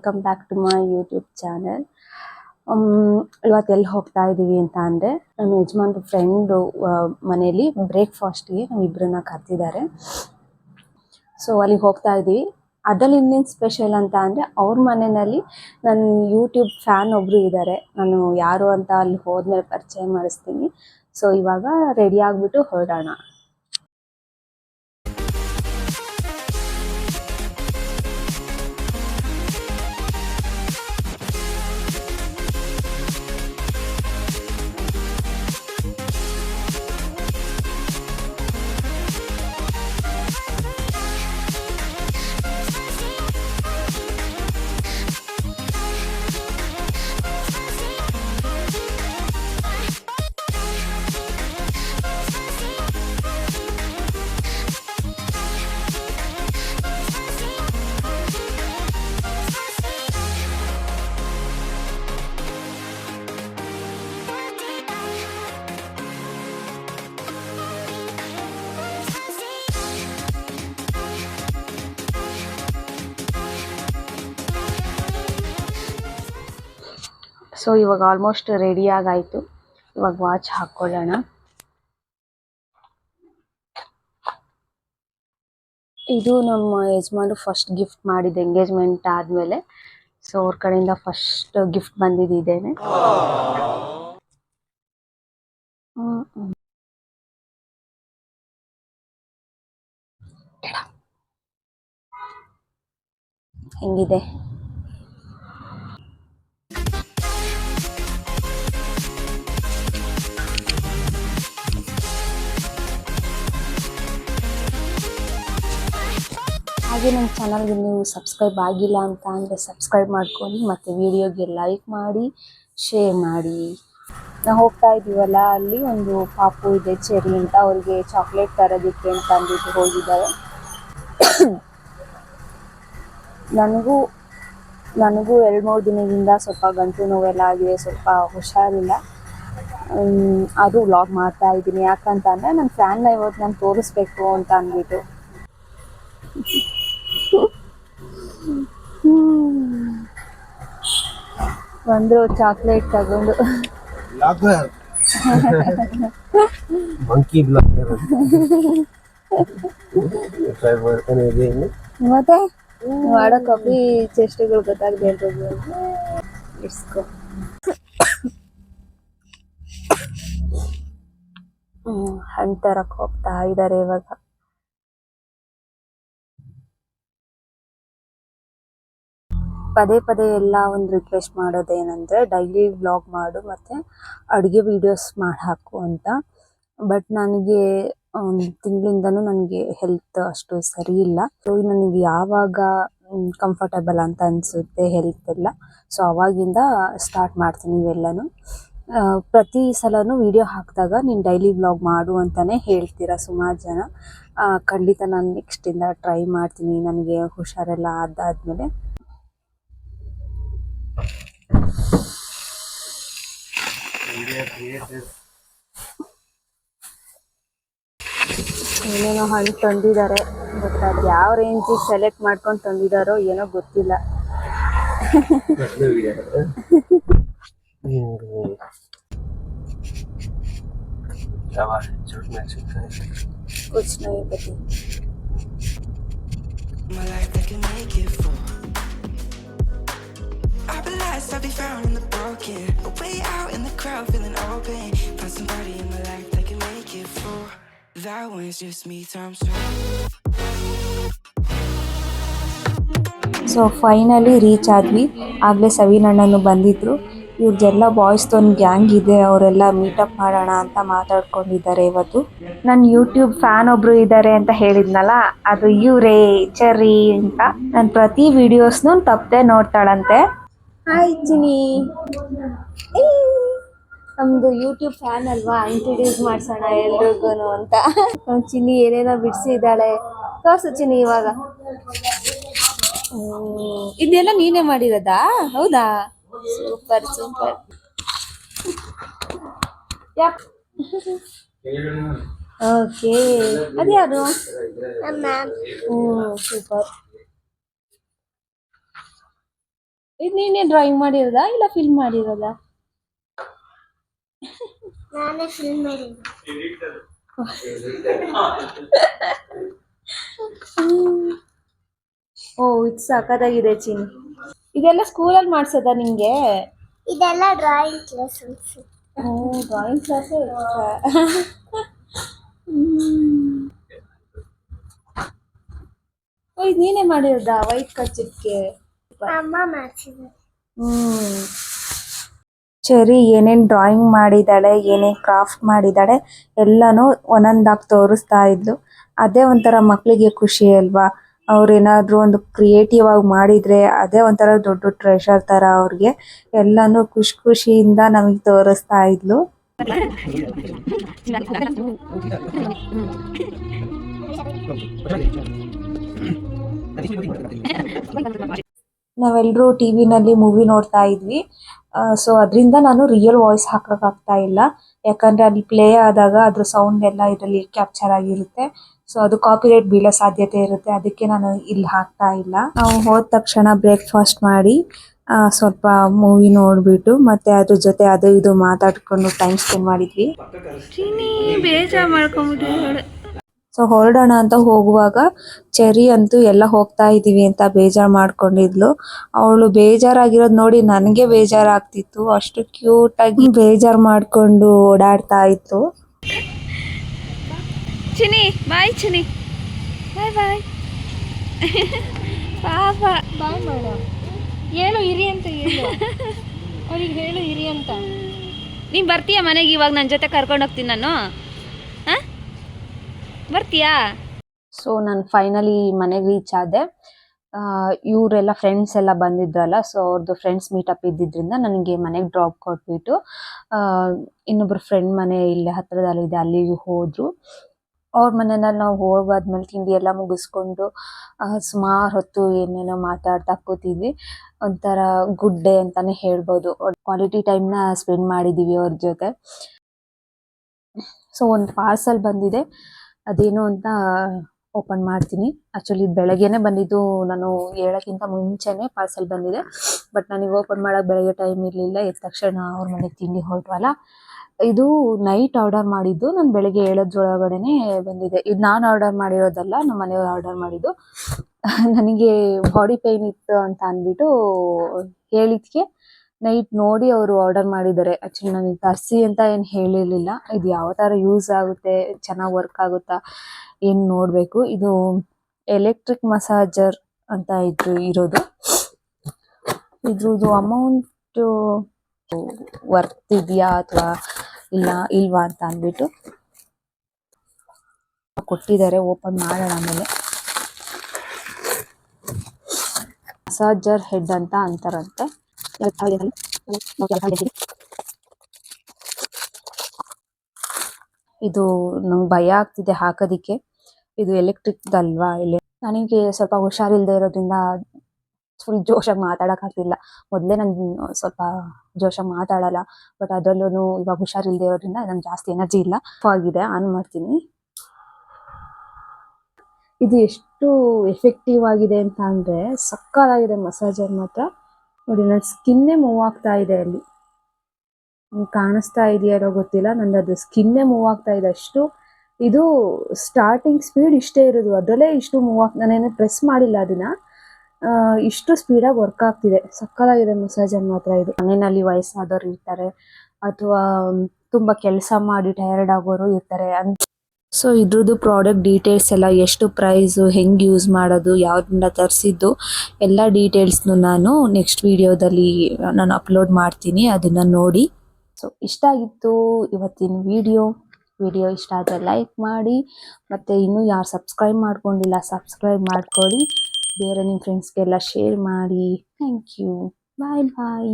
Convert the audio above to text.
Welcome back to my YouTube channel ಇವತ್ತು ಎಲ್ಲಿ ಹೋಗ್ತಾ ಇದ್ದೀವಿ ಅಂತ ಅಂದರೆ, ನಮ್ಮ ಯಜಮಾನ್ರ ಫ್ರೆಂಡು ಮನೇಲಿ ಬ್ರೇಕ್ಫಾಸ್ಟ್ಗೆ ನಮ್ಮಿಬ್ಬರನ್ನ ಕರೆದಿದ್ದಾರೆ. ಸೊ ಅಲ್ಲಿಗೆ ಹೋಗ್ತಾ ಇದ್ದೀವಿ ಅದರಲ್ಲಿ ಇನ್ನೇನು ಸ್ಪೆಷಲ್ ಅಂತ ಅಂದರೆ, ಅವ್ರ ಮನೆಯಲ್ಲಿ ನನ್ನ ಯೂಟ್ಯೂಬ್ ಫ್ಯಾನ್ ಒಬ್ಬರು ಇದ್ದಾರೆ ನಾನು ಯಾರು ಅಂತ ಅಲ್ಲಿ ಹೋದ್ಮೇಲೆ ಪರಿಚಯ ಮಾಡಿಸ್ತೀನಿ. ಸೊ ಇವಾಗ ರೆಡಿ ಆಗಿಬಿಟ್ಟು ಹೊರಡೋಣ. ಸೊ ಇವಾಗ ಆಲ್ಮೋಸ್ಟ್ ರೆಡಿ ಆಗಾಯ್ತು. ಇವಾಗ ವಾಚ್ ಹಾಕೊಳ್ಳೋಣ. ಇದು ನಮ್ಮ ಯಜಮಾನ್ರು ಫಸ್ಟ್ ಗಿಫ್ಟ್ ಮಾಡಿದ ಎಂಗೇಜ್ಮೆಂಟ್ ಆದ್ಮೇಲೆ. ಸೊ ಅವ್ರ ಕಡೆಯಿಂದ ಫಸ್ಟ್ ಗಿಫ್ಟ್ ಬಂದಿದ್ದು ಇದೇನೆ. ಹ್ಮ್, ಹ್ಮ್. ಹೆಂಗಿದೆ? ಹಾಗೆ ನನ್ನ ಚಾನಲ್ಗೆ ನೀವು ಸಬ್ಸ್ಕ್ರೈಬ್ ಆಗಿಲ್ಲ ಅಂತ ಅಂದರೆ ಸಬ್ಸ್ಕ್ರೈಬ್ ಮಾಡ್ಕೊಳ್ಳಿ ಮತ್ತು ವಿಡಿಯೋಗೆ ಲೈಕ್ ಮಾಡಿ ಶೇರ್ ಮಾಡಿ. ನಾವು ಹೋಗ್ತಾ ಇದ್ದೀವಲ್ಲ ಅಲ್ಲಿ ಒಂದು ಪಾಪು ಇದೆ ಚೆರಿ ಅಂತ. ಅವ್ರಿಗೆ ಚಾಕ್ಲೇಟ್ ತರೋದಕ್ಕೆ ಅಂತ ಅಂದ್ಬಿಟ್ಟು ಹೋಗಿದ್ದಾರೆ. ನನಗೂ ನನಗೂ ಎರಡು ಮೂರು ದಿನದಿಂದ ಸ್ವಲ್ಪ ಗಂಟು ನೋವೆಲ್ಲ ಆಗಿದೆ, ಸ್ವಲ್ಪ ಹುಷಾರಿಲ್ಲ. ಅದು ವ್ಲಾಗ್ ಮಾಡ್ತಾ ಇದ್ದೀನಿ. ಯಾಕಂತ ಅಂದರೆ ನನ್ನ ಫ್ಯಾನ್ನ ಇವತ್ತು ನಾನು ತೋರಿಸ್ಬೇಕು ಅಂತ ಅಂದ್ಬಿಟ್ಟು. ಬಂದ್ರು ಚಾಕ್ಲೇಟ್ ತಗೊಂಡು ಬ್ಲಾಗರ್ ಮಂಕಿ ಬ್ಲಾಗರ್ ಟ್ರೈ ಮಾಡ್ತಾನೆ ಇದೆ ಇನ್ನು ಮತ್ತೆ ಮಾಡೋ ಕಾಫಿ ಚೇಷ್ಟೆಗಳು ಗೊತ್ತಾಗದೆ ಇರ್ಬೋದು ಇಡ್ಸ್ಕೊ ಹ್ಮ್ ಹಣ್ಣು ತರಕ್ ಹೋಗ್ತಾ ಇದಾರೆ ಇವಾಗ ಪದೇ ಪದೇ ಎಲ್ಲ ಒಂದು ರಿಕ್ವೆಸ್ಟ್ ಮಾಡೋದೇನೆಂದರೆ ಡೈಲಿ ವ್ಲಾಗ್ ಮಾಡು ಮತ್ತು ಅಡುಗೆ ವೀಡಿಯೋಸ್ ಮಾಡಿ ಹಾಕು ಅಂತ. ಬಟ್ ನನಗೆ ಒಂದು ತಿಂಗಳಿಂದನೂ ನನಗೆ ಹೆಲ್ತ್ ಅಷ್ಟು ಸರಿ ಇಲ್ಲ. ಸೊ ನನಗೆ ಯಾವಾಗ ಕಂಫರ್ಟಬಲ್ ಅಂತ ಅನಿಸುತ್ತೆ ಹೆಲ್ತ್ ಎಲ್ಲ. ಸೊ ಅವಾಗಿಂದ ಸ್ಟಾರ್ಟ್ ಮಾಡ್ತೀನಿ ಇವೆಲ್ಲನೂ. ಪ್ರತಿ ಸಲನೂ ವಿಡಿಯೋ ಹಾಕಿದಾಗ ನೀನು ಡೈಲಿ ವ್ಲಾಗ್ ಮಾಡು ಅಂತಲೇ ಹೇಳ್ತೀರಾ ಸುಮಾರು ಜನ. ಖಂಡಿತ ನಾನು ನೆಕ್ಸ್ಟಿಂದ ಟ್ರೈ ಮಾಡ್ತೀನಿ. ನನಗೆ ಹುಷಾರೆಲ್ಲ ಅದಾದಮೇಲೆ ಏನೇನೋ ಹಣ್ಣು ತಂದಿದ್ದಾರೆ ಬಟ್ ಅದು ಯಾವ ರೇಂಜ್ ಸೆಲೆಕ್ಟ್ ಮಾಡ್ಕೊಂಡು ತಂದಿದಾರೋ ಏನೋ ಗೊತ್ತಿಲ್ಲ. ಯಾವ ಚೂಟ್ ಮೆಣಸಿನ್ಕಾಯಿ for. I'll be found in the broken. A way out in the crowd, feeling open. Find somebody in my life that can make it for. That one's just me, time so. So finally reach ಆದ್ವಿ ಆಗಲೇ ಸವಿನಣ್ಣನು ಬಂದಿದ್ರು ಇವ್ರದ್ದೆಲ್ಲ ಬಾಯ್ಸ್ದು ಒಂದು gang ಇದೆ ಅವರೆಲ್ಲ meetup ಮಾಡೋಣ ಅಂತ ಮಾತಾಡ್ಕೊಂಡಿದ್ದಾರೆ ಇವತ್ತು ನನ್ನ ಯೂಟ್ಯೂಬ್ ಫ್ಯಾನ್ ಒಬ್ರು ಇದ್ದಾರೆ ಅಂತ ಹೇಳಿದ್ನಲ್ಲ ಅದು ಇವರೇ ಚರಿ ಅಂತ ನಾನು ಪ್ರತಿ ವಿಡಿಯೋಸ್ನು ತಪ್ಪದೆ ನೋಡ್ತಾಳಂತೆ ಹಾಯ್ ಚಿನಿ ನಮ್ದು ಯೂಟ್ಯೂಬ್ ಫ್ಯಾನ್ ಅಲ್ವಾ? ಇಂಟ್ರೊಡ್ಯೂಸ್ ಮಾಡ್ಸೋಣ ಎಲ್ರಿಗೂ ಅಂತ. ಚಿನ್ನಿ ಚಿನಿ ಏನೇನೋ ಬಿಡಿಸಿದ್ದಾಳೆ. ತೋರ್ಸು ಚಿನ್ನಿ ಇವಾಗ. ಇದೆಲ್ಲ ನೀನೇ ಮಾಡಿರೋದಾ? ಹೌದಾ? ಸೂಪರ್ ಸೂಪರ್ ಓಕೆ ಅದ್ಯಾವುದು ಹ್ಞೂ ಸೂಪರ್ ಇದು ನೀನೇ ಡ್ರಾಯಿಂಗ್ ಮಾಡಿರೋದಾ ಇಲ್ಲ ಫಿಲ್ಮ್ ಮಾಡಿರೋದಾ? ನಾನೇ ಫಿಲ್ಮ್ ಓ ಇದು ಸಖತ್ತಾಗಿದೆ ಚಿನ್ ಇದೆಲ್ಲ ಸ್ಕೂಲಲ್ಲಿ ಮಾಡ್ಸೋದಾ ನಿಂಗೆ? ಇದೆಲ್ಲ ಡ್ರಾಯಿಂಗ್ ಕ್ಲಾಸ್ ಓ ಡ್ರಾಯಿಂಗ್ ಕ್ಲಾಸ್ ಓ ಇದು ನೀನೇ ಮಾಡಿರೋದಾ ವೈಟ್ ಕಚ್ಚಿದ್ಕೆ ಅಮ್ಮ ಮಾಡ್ಸಿದ್ದಾರೆ. ಹ್ಮ್. ಚೆರಿ ಏನೇನ್ ಡ್ರಾಯಿಂಗ್ ಮಾಡಿದಾಳೆ ಏನೇನ್ ಕ್ರಾಫ್ಟ್ ಮಾಡಿದಾಳೆ ಎಲ್ಲಾನು ಒಂದೊಂದಾಗಿ ತೋರಿಸ್ತಾ ಇದ್ಲು. ಅದೇ ಒಂಥರ ಮಕ್ಳಿಗೆ ಖುಷಿ ಅಲ್ವಾ? ಅವ್ರೇನಾದ್ರೂ ಒಂದು ಕ್ರಿಯೇಟಿವ್ ಆಗಿ ಮಾಡಿದ್ರೆ ಅದೇ ಒಂಥರ ದೊಡ್ಡ ಟ್ರೆಷರ್ ತರ ಅವ್ರಿಗೆ. ಎಲ್ಲಾನು ಖುಷಿ ಖುಷಿಯಿಂದ ನಮಗೆ ತೋರಿಸ್ತಾ ಇದ್ಲು. ನಾವೆಲ್ಲರೂ ಟಿ ವಿನಲ್ಲಿ ಮೂವಿ ನೋಡ್ತಾ ಇದ್ವಿ. ಸೊ ಅದರಿಂದ ನಾನು ರಿಯಲ್ ವಾಯ್ಸ್ ಹಾಕೋಕ್ಕಾಗ್ತಾ ಇಲ್ಲ. ಯಾಕಂದ್ರೆ ಅಲ್ಲಿ ಪ್ಲೇ ಆದಾಗ ಅದ್ರ ಸೌಂಡ್ ಎಲ್ಲ ಇದರಲ್ಲಿ ಕ್ಯಾಪ್ಚರ್ ಆಗಿರುತ್ತೆ. ಸೊ ಅದು ಕಾಪಿರೈಟ್ ಬೀಳೋ ಸಾಧ್ಯತೆ ಇರುತ್ತೆ. ಅದಕ್ಕೆ ನಾನು ಇಲ್ಲಿ ಹಾಕ್ತಾ ಇಲ್ಲ. ನಾವು ಹೋದ ತಕ್ಷಣ ಬ್ರೇಕ್ಫಾಸ್ಟ್ ಮಾಡಿ ಸ್ವಲ್ಪ ಮೂವಿ ನೋಡ್ಬಿಟ್ಟು, ಮತ್ತೆ ಅದ್ರ ಜೊತೆ ಅದು ಇದು ಮಾತಾಡ್ಕೊಂಡು ಟೈಮ್ ಸ್ಪೆಂಡ್ ಮಾಡಿದ್ವಿ. ಸೊ ಹೊರಡೋಣ ಅಂತ ಹೋಗುವಾಗ ಚೆರಿ ಅಂತೂ ಎಲ್ಲ ಹೋಗ್ತಾ ಇದ್ದೀವಿ ಅಂತ ಬೇಜಾರು ಮಾಡ್ಕೊಂಡಿದ್ಲು. ಅವಳು ಬೇಜಾರಾಗಿರೋದು ನೋಡಿ ನನಗೆ ಬೇಜಾರಾಗ್ತಿತ್ತು. ಅಷ್ಟು ಕ್ಯೂಟಾಗಿ ಬೇಜಾರು ಮಾಡಿಕೊಂಡು ಓಡಾಡ್ತಾ ಇತ್ತು. ಚಿನಿ ಬಾಯ್ ಚಿನಿ ಬಾಯ್ ಬಾಯ್. ಪಾಪ. ಬಾಯ್ ಮಾಡು. ಹೇಳು ಇರಿ ಅಂತ ಹೇಳು. ಅವ್ರಿಗೆ ಹೇಳು ಇರಿ ಅಂತ. ನೀನು ಬರ್ತೀಯ ಮನೆಗೆ? ಇವಾಗ ನನ್ನ ಜೊತೆ ಕರ್ಕೊಂಡು ಹೋಗ್ತೀನಿ ನಾನು. ಬರ್ತೀಯಾ? ಸೊ ನಾನು ಫೈನಲಿ ಮನೆಗೆ ರೀಚ್ ಆದೆ. ಇವರೆಲ್ಲ ಫ್ರೆಂಡ್ಸ್ ಎಲ್ಲ ಬಂದಿದ್ರಲ್ಲ ಸೊ ಅವ್ರದ್ದು ಫ್ರೆಂಡ್ಸ್ ಮೀಟಪ್ ಇದ್ದಿದ್ದರಿಂದ ನನಗೆ ಮನೆಗೆ ಡ್ರಾಪ್ ಕೊಟ್ಬಿಟ್ಟು ಇನ್ನೊಬ್ಬರು ಫ್ರೆಂಡ್ ಮನೆ ಇಲ್ಲೇ ಹತ್ತಿರದಲ್ಲಿದೆ ಅಲ್ಲಿಗೆ ಹೋದರು. ಅವ್ರ ಮನೆಯಲ್ಲಿ ನಾವು ಹೋಗಾದ್ಮೇಲೆ ತಿಂಡಿ ಎಲ್ಲ ಮುಗಿಸ್ಕೊಂಡು ಸುಮಾರು ಹೊತ್ತು ಏನೇನೋ ಮಾತಾಡ್ತಾ ಕೂತಿದ್ವಿ. ಒಂಥರ ಗುಡ್ ಡೇ ಅಂತಲೇ ಹೇಳ್ಬೋದು. ಕ್ವಾಲಿಟಿ ಟೈಮ್ನ ಸ್ಪೆಂಡ್ ಮಾಡಿದ್ದೀವಿ ಅವ್ರ ಜೊತೆ. ಸೊ ಒಂದು ಪಾರ್ಸಲ್ ಬಂದಿದೆ. ಅದೇನು ಅಂತ ಓಪನ್ ಮಾಡ್ತೀನಿ. ಆ್ಯಕ್ಚುಲಿ ಬೆಳಗ್ಗೆನೆ ಬಂದಿದ್ದು. ನಾನು ಹೇಳೋಕ್ಕಿಂತ ಮುಂಚೆನೇ ಪಾರ್ಸೆಲ್ ಬಂದಿದೆ. ಬಟ್ ನನಗೆ ಓಪನ್ ಮಾಡೋಕೆ ಬೆಳಗ್ಗೆ ಟೈಮ್ ಇರಲಿಲ್ಲ. ಎದ್ದ ತಕ್ಷಣ ಅವ್ರ ಮನೆಗೆ ತಿಂಡಿ ಹೊರಟ್ವಲ್ಲ. ಇದು ನೈಟ್ ಆರ್ಡರ್ ಮಾಡಿದ್ದು. ನಾನು ಬೆಳಗ್ಗೆ ಏಳೋದ್ರೊಳಗಡೆನೆ ಬಂದಿದೆ. ಇದು ನಾನು ಆರ್ಡರ್ ಮಾಡಿರೋದಲ್ಲ ನಮ್ಮ ಮನೆಯವ್ರು ಆರ್ಡರ್ ಮಾಡಿದ್ದು. ನನಗೆ ಬಾಡಿ ಪೇಯ್ನ್ ಇತ್ತು ಅಂತ ಅಂದ್ಬಿಟ್ಟು ಹೇಳಿದ್ಕೆ ನೈಟ್ ನೋಡಿ ಅವರು ಆರ್ಡರ್ ಮಾಡಿದ್ದಾರೆ. ಆಕ್ಚುಲಿ ನನಗೆ ತರಿಸಿ ಅಂತ ಏನು ಹೇಳಿರಲಿಲ್ಲ. ಇದು ಯಾವ ಥರ ಯೂಸ್ ಆಗುತ್ತೆ, ಚೆನ್ನಾಗಿ ವರ್ಕ್ ಆಗುತ್ತಾ, ಏನು ನೋಡಬೇಕು. ಇದು ಎಲೆಕ್ಟ್ರಿಕ್ ಮಸಾಜರ್ ಅಂತ ಇದ್ರು, ಇರೋದು. ಇದ್ರದ್ದು ಅಮೌಂಟು ವರ್ತ್ ಇದೆಯಾ ಅಥವಾ ಇಲ್ಲ, ಇಲ್ವಾ ಅಂತ ಅಂದ್ಬಿಟ್ಟು ಕೊಟ್ಟಿದ್ದಾರೆ. ಓಪನ್ ಮಾಡೋಣ ಆಮೇಲೆ. ಮಸಾಜರ್ ಹೆಡ್ ಅಂತ ಅಂತಾರಂತೆ. ಇದು ನಂಗೆ ಭಯ ಆಗ್ತಿದೆ ಹಾಕೋದಿಕ್ಕೆ. ಇದು ಎಲೆಕ್ಟ್ರಿಕ್ ಅಲ್ವಾ? ಇಲ್ಲಿ ನನಗೆ ಸ್ವಲ್ಪ ಹುಷಾರಿಲ್ಲದೆ ಇರೋದ್ರಿಂದ ಫುಲ್ ಜೋಶಾಗಿ ಮಾತಾಡೋಕ್ಕಾಗ್ತಿಲ್ಲ ಮೊದಲೇ ನಾನು ಸ್ವಲ್ಪ ಜೋಶಾಗಿ ಮಾತಾಡಲ್ಲ ಬಟ್ ಅದರಲ್ಲೂ ಇವಾಗ ಹುಷಾರಿಲ್ಲದೆ ಇರೋದ್ರಿಂದ ನಂಗೆ ಜಾಸ್ತಿ ಎನರ್ಜಿ ಇಲ್ಲ. ಆಗಿದೆ ಆನ್ ಮಾಡ್ತೀನಿ. ಇದು ಎಷ್ಟು ಎಫೆಕ್ಟಿವ್ ಆಗಿದೆ ಅಂತ ಅಂದರೆ ಸಕ್ಕತ್ತಾಗಿದೆ ಮಸಾಜರ್ ಮಾತ್ರ. ನೋಡಿ ನನ್ನ ಸ್ಕಿನ್ನೇ ಮೂವ್ ಆಗ್ತಾ ಇದೆ ಅಲ್ಲಿ. ಕಾಣಿಸ್ತಾ ಇದೆಯಾರೋ ಗೊತ್ತಿಲ್ಲ. ನಂದು ಅದು ಸ್ಕಿನ್ನೇ ಮೂವ್ ಆಗ್ತಾ ಇದೆ ಅಷ್ಟು. ಇದು ಸ್ಟಾರ್ಟಿಂಗ್ ಸ್ಪೀಡ್ ಇಷ್ಟೇ ಇರೋದು. ಅದರಲ್ಲೇ ಇಷ್ಟು ಮೂವ್ ಆಗ್ ನಾನೇನು ಪ್ರೆಸ್ ಮಾಡಿಲ್ಲ ಅದನ್ನ ಇಷ್ಟು ಸ್ಪೀಡಾಗಿ ವರ್ಕ್ ಆಗ್ತಿದೆ. ಸಕ್ಕತ್ತಾಗಿದೆ ಮಸಾಜರ್ ಮಾತ್ರ ಇದು. ಮನೆಯಲ್ಲಿ ವಯಸ್ಸಾದವ್ರು ಇರ್ತಾರೆ. ಅಥವಾ ತುಂಬ ಕೆಲಸ ಮಾಡಿ ಟಯರ್ಡ್ ಆಗೋರು ಇರ್ತಾರೆ. ಅಂತ ಸೊ ಇದ್ರದ್ದು ಪ್ರಾಡಕ್ಟ್ ಡೀಟೇಲ್ಸ್ ಎಲ್ಲ ಎಷ್ಟು ಪ್ರೈಸು ಹೆಂಗೆ ಯೂಸ್ ಮಾಡೋದು, ಯಾವ್ದರಿಂದ ತರಿಸಿದ್ದು, ಎಲ್ಲ ಡೀಟೇಲ್ಸ್ನು ನಾನು ನೆಕ್ಸ್ಟ್ ವಿಡಿಯೋದಲ್ಲಿ ನಾನು ಅಪ್ಲೋಡ್ ಮಾಡ್ತೀನಿ. ಅದನ್ನು ನೋಡಿ. ಸೊ ಇಷ್ಟ ಆಗಿತ್ತು ಇವತ್ತಿನ ವಿಡಿಯೋ ವಿಡಿಯೋ ಇಷ್ಟ ಆದರೆ ಲೈಕ್ ಮಾಡಿ. ಮತ್ತು ಇನ್ನೂ ಯಾರು ಸಬ್ಸ್ಕ್ರೈಬ್ ಮಾಡ್ಕೊಂಡಿಲ್ಲ ಸಬ್ಸ್ಕ್ರೈಬ್ ಮಾಡ್ಕೊಳ್ಳಿ ಬೇರೆ ನಿಮ್ಮ ಫ್ರೆಂಡ್ಸ್ಗೆಲ್ಲ ಶೇರ್ ಮಾಡಿ. Thank you bye bye